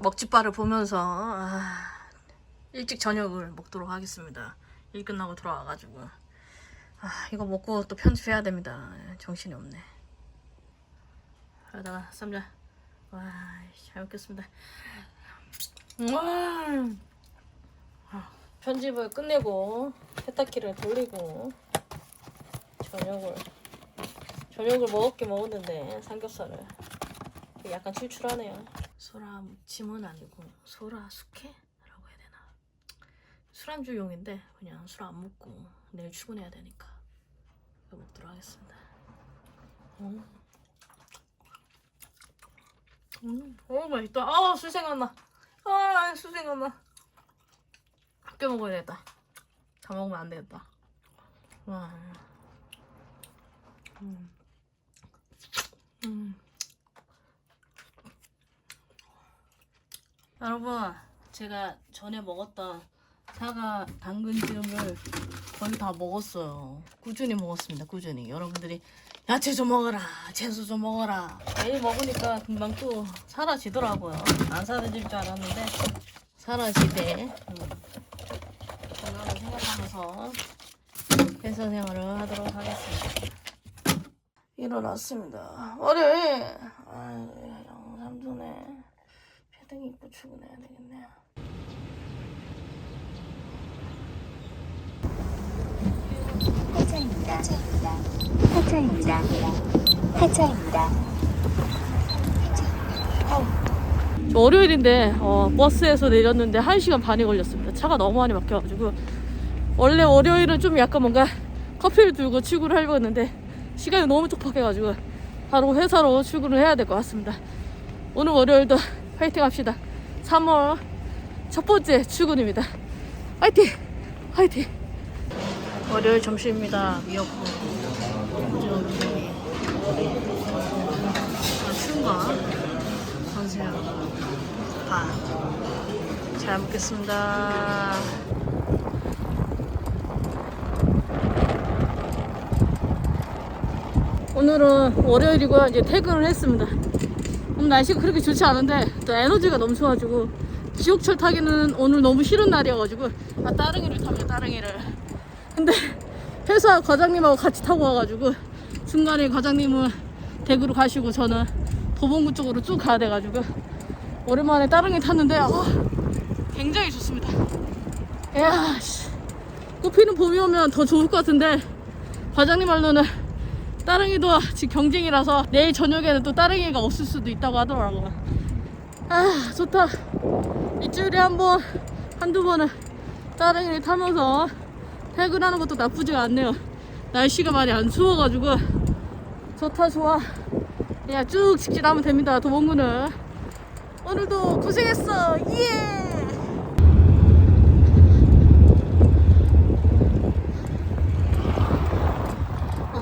먹지바를 보면서 아, 일찍 저녁을 먹도록 하겠습니다. 일 끝나고 돌아와가지고 아 이거 먹고 또 편집해야 됩니다. 정신이 없네. 그러다가 쌈자 와잘 먹겠습니다. 와 아, 편집을 끝내고 세탁기를 돌리고 저녁을 저녁을 먹었게 먹었는데 삼겹살을 약간 출출하네요. 소라 무침은 아니고 소라 숙회라고 해야 되나? 술안주용인데 그냥 술 안 먹고 내일 출근해야 되니까 이거 먹도록 하겠습니다. 음, 음, 어 맛있다. 아, 술 생각나. 아, 술 생각나. 아껴 먹어야 겠다 다 먹으면 안 되겠다. 와. 음. 음. 여러분, 제가 전에 먹었던 사과 당근찜을 거의 다 먹었어요. 꾸준히 먹었습니다. 꾸준히. 여러분들이 야채 좀 먹어라, 채소 좀 먹어라. 매일 먹으니까 금방 또 사라지더라고요. 안 사라질 줄 알았는데 사라지대. 음. 건강을 생각하면서 회사 생활을 하도록 하겠습니다. 일어났습니다. 월요일. 아, 영삼촌에 패딩 입고 출근해야 되겠네요. 하차입니다. 하차입니다. 하차입니다. 저 월요일인데 어, 버스에서 내렸는데 1시간 반이 걸렸습니다. 차가 너무 많이 막혀가지고 원래 월요일은 좀 약간 뭔가 커피를 들고 출근을 하려고 했는데 시간이 너무 촉박해가지고 바로 회사로 출근을 해야 될 것 같습니다. 오늘 월요일도 파이팅 합시다. 3월 첫 번째 출근입니다. 파이팅! 파이팅! 월요일 점심입니다. 미역국. 아, 춘가. 안녕하세요. 밥. 잘 먹겠습니다. 오늘은 월요일이고요. 이제 퇴근을 했습니다. 오늘 날씨가 그렇게 좋지 않은데 또 에너지가 넘쳐가지고 지옥철 타기는 오늘 너무 싫은 날이어가지고 아 따릉이를 타면 따릉이를 근데 회사 과장님하고 같이 타고 와가지고 중간에 과장님은 대구로 가시고 저는 도봉구 쪽으로 쭉 가야 돼가지고 오랜만에 따릉이 탔는데 어, 굉장히 좋습니다. 이야 씨. 꽃피는 봄이 오면 더 좋을 것 같은데 과장님 말로는 따릉이도 지금 경쟁이라서 내일 저녁에는 또 따릉이가 없을 수도 있다고 하더라고요. 아 좋다. 일주일에 한 번, 한두 번은 따릉이를 타면서 퇴근하는 것도 나쁘지가 않네요. 날씨가 많이 안 추워가지고 좋다 좋아. 그냥 쭉 직진하면 됩니다. 도봉구는 오늘도 고생했어. 예.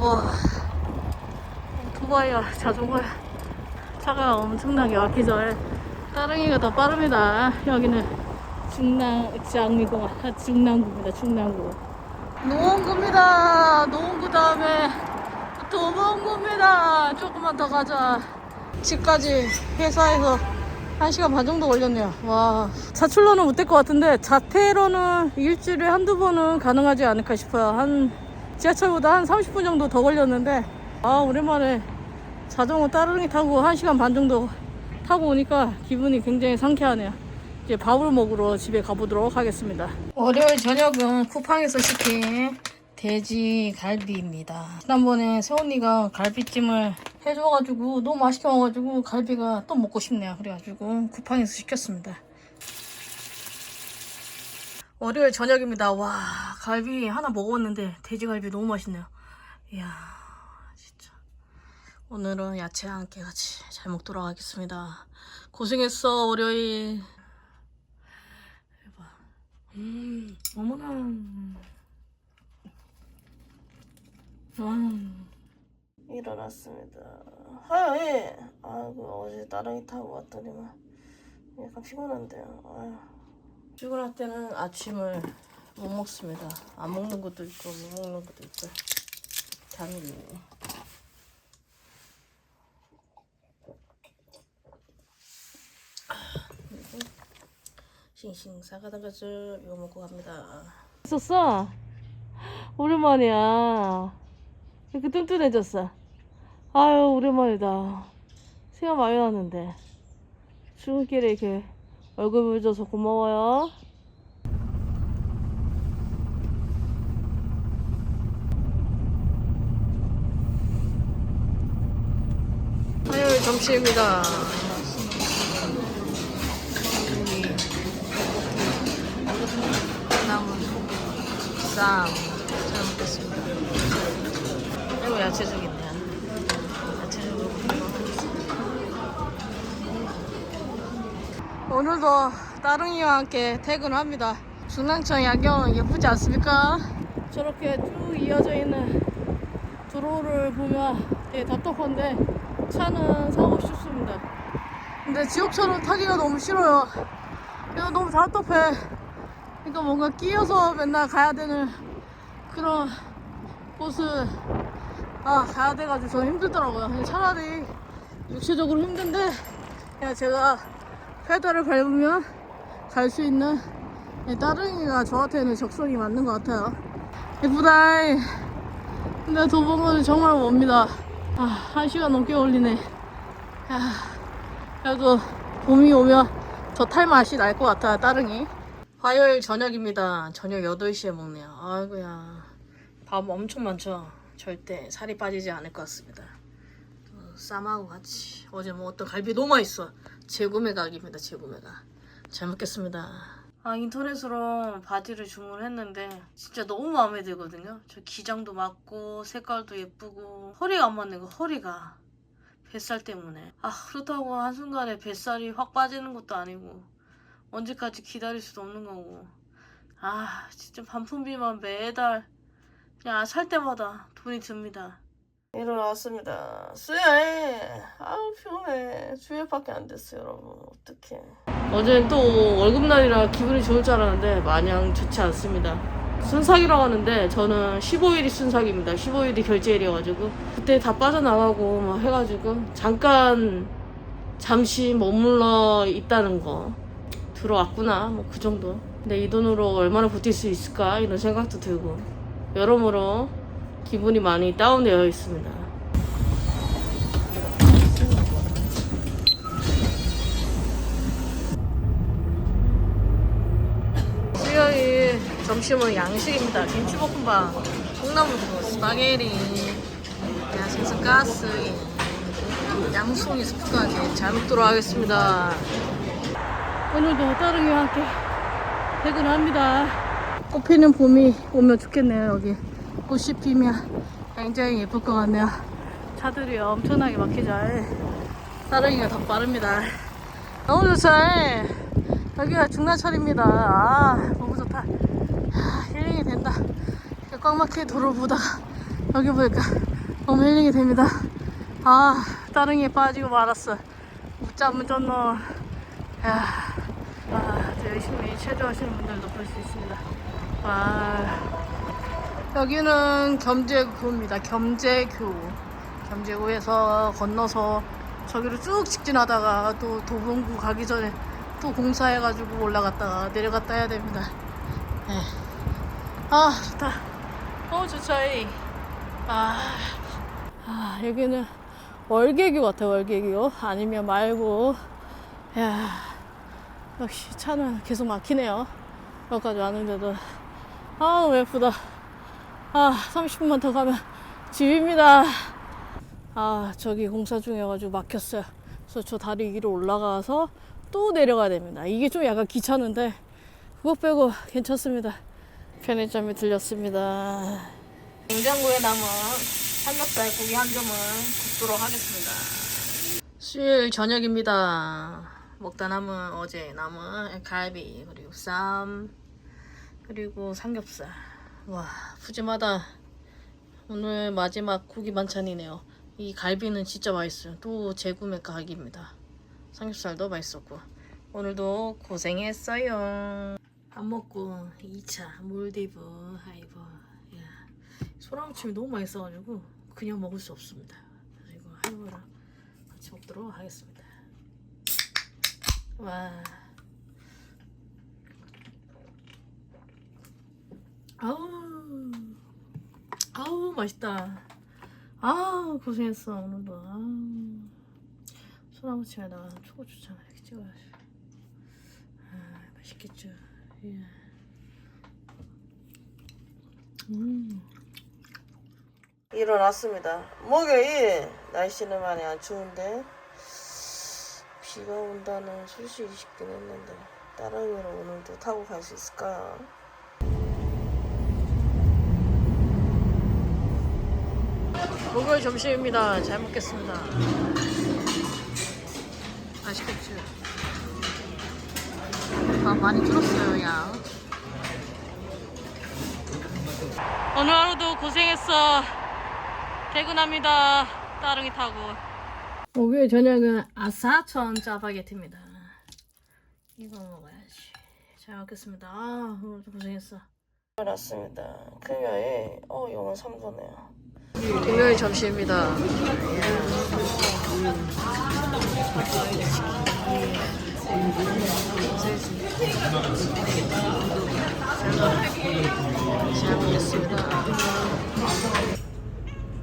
와 오토바이야 자전거야 차가 엄청나게 막히죠. 따릉이가 더 빠릅니다. 여기는 중랑 장미공원 아, 중랑구입니다. 중랑구. 노원구입니다. 노원구 다음에 도봉구입니다. 조금만 더 가자. 집까지 회사에서 1시간 반 정도 걸렸네요. 와. 자출로는 못 될 것 같은데 자퇴로는 일주일에 한두 번은 가능하지 않을까 싶어요. 한 지하철보다 한 30분 정도 더 걸렸는데 아 오랜만에 자전거 따릉이 타고 1시간 반 정도 타고 오니까 기분이 굉장히 상쾌하네요. 이제 밥을 먹으러 집에 가보도록 하겠습니다. 월요일 저녁은 쿠팡에서 시킨 돼지 갈비입니다. 지난번에 세언니가 갈비찜을 해줘가지고 너무 맛있게 먹어가지고 갈비가 또 먹고 싶네요. 그래가지고 쿠팡에서 시켰습니다. 월요일 저녁입니다. 와 갈비 하나 먹었는데 돼지갈비 너무 맛있네요. 이야 오늘은 야채 함께 같이 잘 먹도록 하겠습니다. 고생했어 월요일. 대박. 음 어머나. 음. 일어났습니다. 하여해. 아이고 어제 따릉이 타고 왔더니만 약간 피곤한데요. 아휴. 출근할 때는 아침을 못 먹습니다. 안 먹는 것도 있고 못 먹는 것도 있고 당연히. 그리고 싱싱 싸가던 것을 이거 먹고 갑니다. 있었어? 오랜만이야. 이렇게 뚠뚠해졌어. 아유, 오랜만이다. 시간 많이 났는데. 출근길에 이렇게 얼굴 보여줘서 고마워요. 화요일 점심입니다. 나물, 쌈, 잘 먹겠습니다. 그리고 야채죽 있네요. 야채죽으로 먹도록 하겠습니다. 오늘도 따릉이와 함께 퇴근합니다. 중랑천 야경 예쁘지 않습니까? 저렇게 쭉 이어져 있는 도로를 보면 되게 답답한데 차는 사고 싶습니다. 근데 지옥철은 타기가 너무 싫어요. 그래서 너무 답답해. 그러니까 뭔가 끼어서 맨날 가야 되는 그런 곳을 아 가야 돼가지고 저는 힘들더라고요. 그냥 차라리 육체적으로 힘든데 그냥 제가 페달을 밟으면 갈 수 있는 이 따릉이가 저한테는 적성이 맞는 것 같아요. 예쁘다. 근데 도봉은 정말 멉니다. 아, 한 시간 넘게 걸리네. 아, 그래도 봄이 오면 더탈 맛이 날 것 같아요, 따릉이. 화요일 저녁입니다. 저녁 8시에 먹네요. 아이고야. 밥 엄청 많죠? 절대 살이 빠지지 않을 것 같습니다. 어, 쌈하고 같이. 어제 먹었던 갈비 너무 맛있어. 재구매 각입니다, 재구매가. 잘 먹겠습니다. 아, 인터넷으로 바지를 주문했는데 진짜 너무 마음에 들거든요. 저 기장도 맞고 색깔도 예쁘고 허리가 안 맞는 거, 허리가. 뱃살 때문에. 아, 그렇다고 한순간에 뱃살이 확 빠지는 것도 아니고. 언제까지 기다릴 수도 없는 거고. 아, 진짜 반품비만 매달 그냥 살 때마다 돈이 듭니다. 일어났습니다. 수요일. 아우 피곤해. 주일밖에 안 됐어요, 여러분. 어떡해. 어제는 또 월급날이라 기분이 좋을 줄 알았는데 마냥 좋지 않습니다. 순삭이라고 하는데 저는 15일이 순삭입니다. 15일이 결제일이어가지고 그때 다 빠져나가고 막 해가지고 잠깐 잠시 머물러 있다는 거 들어왔구나 뭐 그 정도. 근데 이 돈으로 얼마나 버틸 수 있을까 이런 생각도 들고 여러모로 기분이 많이 다운되어 있습니다. 수요일 점심은 양식입니다. 김치볶음밥, 콩나물국, 스파게티, 그냥 생선 가스, 양송이 스프까지 잘 먹도록 하겠습니다. 오늘도 따릉이와 함께 퇴근합니다. 꽃피는 봄이 오면 좋겠네요, 여기. 꽃이 피면 굉장히 예쁠 것 같네요. 차들이 엄청나게 막히죠. 따릉이가 더 빠릅니다. 너무 좋죠. 여기가 중나철입니다. 아, 너무 좋다. 아, 힐링이 된다. 꽉 막힌 도로를 보다가 여기 보니까 너무 힐링이 됩니다. 아, 따릉이에 빠지고 말았어. 못잡은 쩐놈. 야, 아, 또 열심히 체조하시는 분들도 볼 수 있습니다. 와, 여기는 겸제구입니다. 겸제교. 겸제구에서 건너서 저기로 쭉 직진하다가 또 도봉구 가기 전에 또 공사해가지고 올라갔다가 내려갔다 해야 됩니다. 네. 아, 좋다. 너무 좋죠, 이. 아, 아, 여기는 월계교 같아, 월계교. 아니면 말고. 야 역시 차는 계속 막히네요. 여기까지 왔는데도. 아, 너무 예쁘다. 아, 30분만 더 가면 집입니다. 아, 저기 공사 중이어가지고 막혔어요. 그래서 저 다리 위로 올라가서 또 내려가야 됩니다. 이게 좀 약간 귀찮은데, 그거 빼고 괜찮습니다. 편의점에 들렸습니다. 냉장고에 남은 삼겹살 고기 한 점을 굽도록 하겠습니다. 수요일 저녁입니다. 먹다 남은 어제 남은 갈비 그리고 쌈 그리고 삼겹살. 와 푸짐하다. 오늘 마지막 고기 반찬이네요. 이 갈비는 진짜 맛있어요. 또 재구매 가격입니다. 삼겹살도 맛있었고 오늘도 고생했어요. 밥 먹고 2차 몰디브 하이버. 야, 소라무침이 너무 맛있어가지고 그냥 먹을 수 없습니다. 그래서 이거 하이버랑 같이 먹도록 하겠습니다. 와. 아우 아우 맛있다 아우 고생했어 오늘도 아우 소나무침에다가 초고추장 이렇게 찍어야지 아 맛있겠죠 예. 음. 일어났습니다 목요일 날씨는 많이 안 추운데 비가 온다는 소식이 있긴 했는데 따릉이로 오늘도 타고 갈 수 있을까요? 목요일 점심입니다. 잘 먹겠습니다. 맛있겠죠? 밥 많이 줄었어요, 양. 오늘 하루도 고생했어. 퇴근합니다. 따릉이 타고. 목요일 저녁은 아사천 짜파게티입니다. 이거 먹어야지. 잘 먹겠습니다. 아, 오늘도 고생했어. 알았습니다. 금요일, 어, 영어 3도네요. 금요일 점심입니다. 잘 먹겠습니다.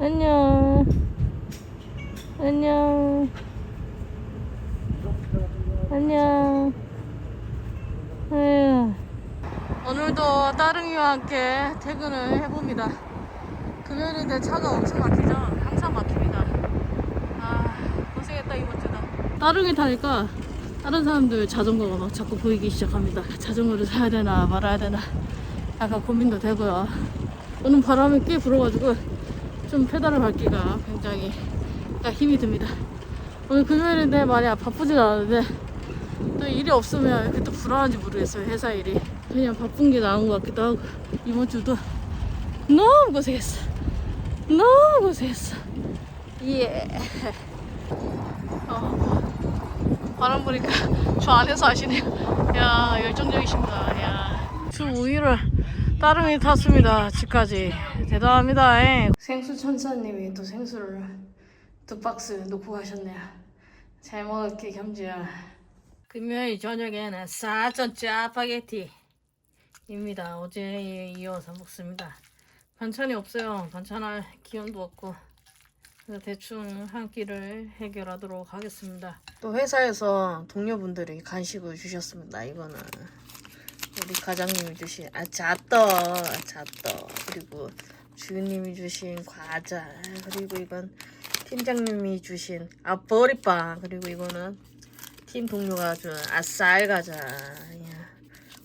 안녕. 안녕. 안녕. 아유. 오늘도 따릉이와 함께 퇴근을 해봅니다. 금요일인데 차가 엄청 막히죠? 항상 막힙니다. 아, 고생했다, 이번 주다. 따릉이 타니까 다른 사람들 자전거가 막 자꾸 보이기 시작합니다. 자전거를 사야 되나 말아야 되나 약간 고민도 되고요. 오늘 바람이 꽤 불어가지고 좀 페달을 밟기가 굉장히 힘이 듭니다. 오늘 금요일인데 많이 바쁘진 않은데 또 일이 없으면 이렇게 또 불안한지 모르겠어요. 회사 일이. 그냥 바쁜 게 나은 것 같기도 하고 이번 주도 너무 고생했어. 너무 고생했어. 예. 어, 바람 보니까 저 안에서 하시네요. 야, 열정적이십니다. 야. 주 5일을 따릉이 탔습니다. 집까지. 대단합니다. 예. 생수 천사님이 또 생수를 두 박스 놓고 가셨네요. 잘 먹을게, 겸지야. 금요일 저녁에는 사전 짜파게티입니다. 어제에 이어서 먹습니다. 반찬이 없어요. 반찬할 기운도 없고. 그래서 대충 한 끼를 해결하도록 하겠습니다. 또 회사에서 동료분들이 간식을 주셨습니다. 이거는 우리 과장님이 주신 아 자떡, 자떡 그리고 주인님이 주신 과자 그리고 이건 팀장님이 주신 아 버리빵 그리고 이거는 팀 동료가 준 아쌀 과자 예.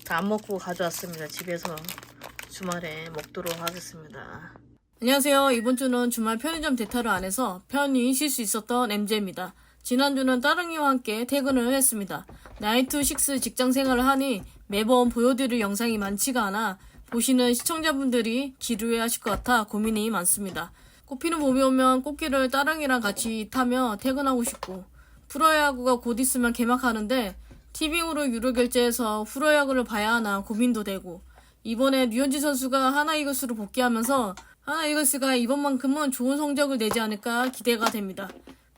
다안 먹고 가져왔습니다. 집에서 주말에 먹도록 하겠습니다. 안녕하세요. 이번 주는 주말 편의점 대타를 안 해서 편히 쉴 수 있었던 MJ입니다. 지난주는 따릉이와 함께 퇴근을 했습니다. 나이트6 직장 생활을 하니 매번 보여드릴 영상이 많지가 않아 보시는 시청자분들이 지루해 하실 것 같아 고민이 많습니다. 꽃피는 봄이 오면 꽃길을 따릉이랑 같이 타며 퇴근하고 싶고 프로야구가 곧 있으면 개막하는데 티빙으로 유료 결제해서 프로야구를 봐야 하나 고민도 되고 이번에 류현진 선수가 하나 이글스로 복귀하면서 하나 이글스가 이번만큼은 좋은 성적을 내지 않을까 기대가 됩니다.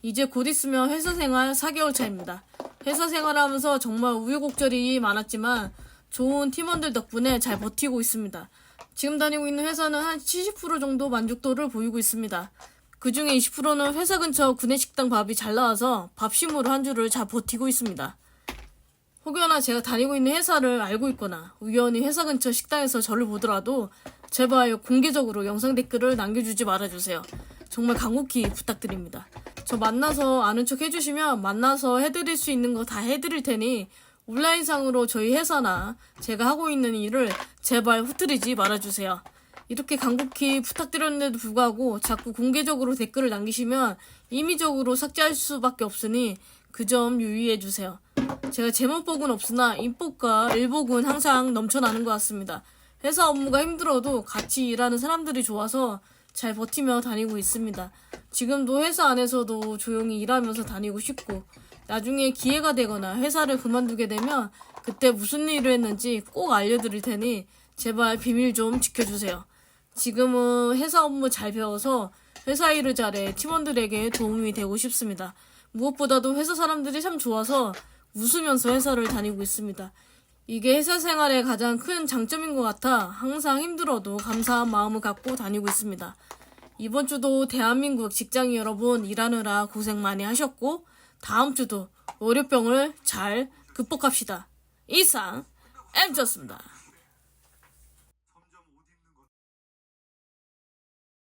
이제 곧 있으면 회사 생활 4개월 차입니다. 회사 생활을 하면서 정말 우여곡절이 많았지만 좋은 팀원들 덕분에 잘 버티고 있습니다. 지금 다니고 있는 회사는 한 70% 정도 만족도를 보이고 있습니다. 그 중에 20%는 회사 근처 구내식당 밥이 잘 나와서 밥심으로 한 주를 잘 버티고 있습니다. 혹여나 제가 다니고 있는 회사를 알고 있거나 우연히 회사 근처 식당에서 저를 보더라도 제발 공개적으로 영상 댓글을 남겨주지 말아주세요. 정말 간곡히 부탁드립니다. 저 만나서 아는 척 해주시면 만나서 해드릴 수 있는 거 다 해드릴 테니 온라인상으로 저희 회사나 제가 하고 있는 일을 제발 흐트리지 말아주세요. 이렇게 간곡히 부탁드렸는데도 불구하고 자꾸 공개적으로 댓글을 남기시면 임의적으로 삭제할 수밖에 없으니 그 점 유의해 주세요. 제가 제목복은 없으나 인복과 일복은 항상 넘쳐나는 것 같습니다. 회사 업무가 힘들어도 같이 일하는 사람들이 좋아서 잘 버티며 다니고 있습니다. 지금도 회사 안에서도 조용히 일하면서 다니고 싶고 나중에 기회가 되거나 회사를 그만두게 되면 그때 무슨 일을 했는지 꼭 알려드릴 테니 제발 비밀 좀 지켜주세요. 지금은 회사 업무 잘 배워서 회사 일을 잘해 팀원들에게 도움이 되고 싶습니다. 무엇보다도 회사 사람들이 참 좋아서 웃으면서 회사를 다니고 있습니다. 이게 회사 생활의 가장 큰 장점인 것 같아 항상 힘들어도 감사한 마음을 갖고 다니고 있습니다. 이번 주도 대한민국 직장인 여러분 일하느라 고생 많이 하셨고 다음 주도 월요병을 잘 극복합시다. 이상 엠였습니다